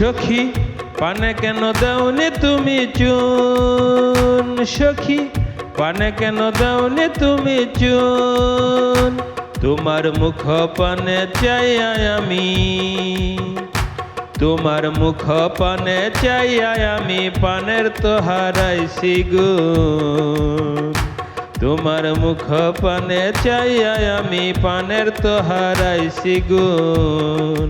সখী, পানে কেন দাওনি তুমি চুন? সখী, পানে কেন দাওনি তুমি চুন? তোমার মুখ পানে চাই আমি, তোমার মুখ পানে চাই আমি পানের তো হারাইছি গুণ। তোমার মুখ পানে চাই আমি পানের তো হারাইছি গুণ।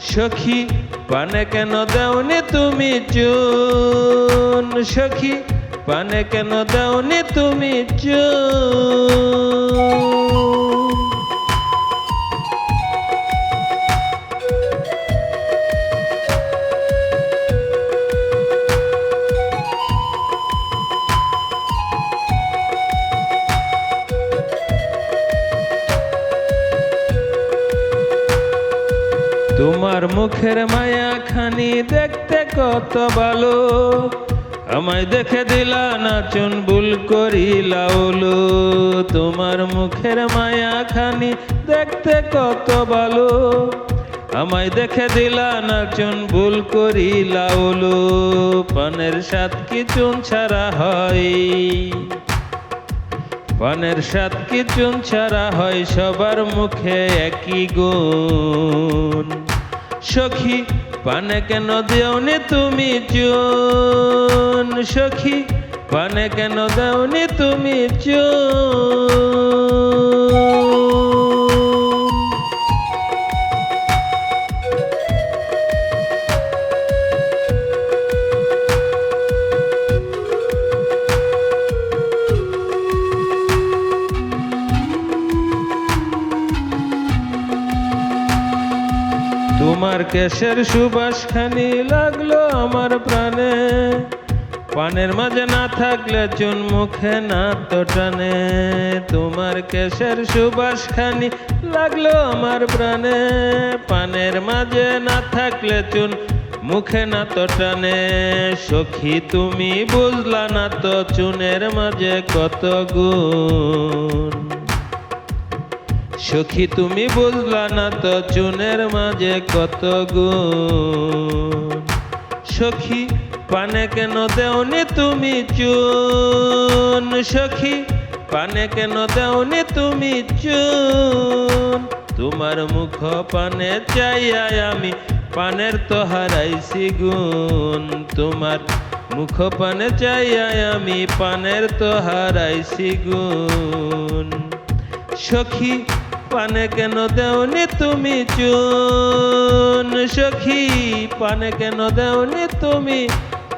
সখী পানে কেন দাওনি তুমি চুন? সখী পানে কেন দাওনি তুমি চুন? তোমার মুখের মায়া খানি দেখতে কত ভালো। আমায় দেখে দিলা না চুন ভুল করিলা ওলো। তোমার মুখের মায়া খানি দেখতে কত ভালো। আমায় দেখে দিলা না চুন ভুল করিলা ওলো। পানের সাত কি চুন ছাড়া হয়? পানের সাত কি চুন ছাড়া হয়? সবার মুখে একই গুণ। সখী পানে কেন দেওনি তুমি চুন? সখী পানে কেন দেওনি তুমি চুন? তোমার কেশের সুবাস খানি লাগল আমার প্রাণে। পানের মাঝে না থাকলে চুন মুখে না তো টানে। তোমার কেশের সুবাস খানি লাগল আমার প্রাণে। পানের মাঝে না থাকলে চুন মুখে না তো টানে। সখী, তুমি বুঝলা না তো চুনের মাঝে কত গুণ। সখী তুমি বুঝলা না তো চুনের মাঝে কত গুণ। সখী পানে কেন দেওনি তুমি চুন? সখী পানে কেন দেওনি তুমি চুন? তোমার মুখ পানে চাইয়া আমি পানের তো হারাইছি গুণ। তোমার মুখ পানে চাইয়া আমি পানের তো হারাইছি গুণ। সখী পানে কেন দেওনি তুমি চুন? সখী পানে কেন দেওনি তুমি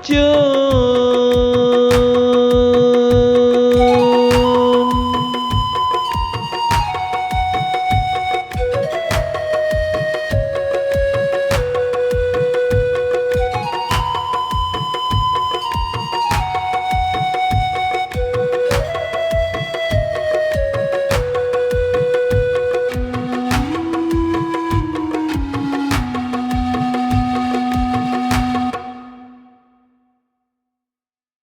চুন?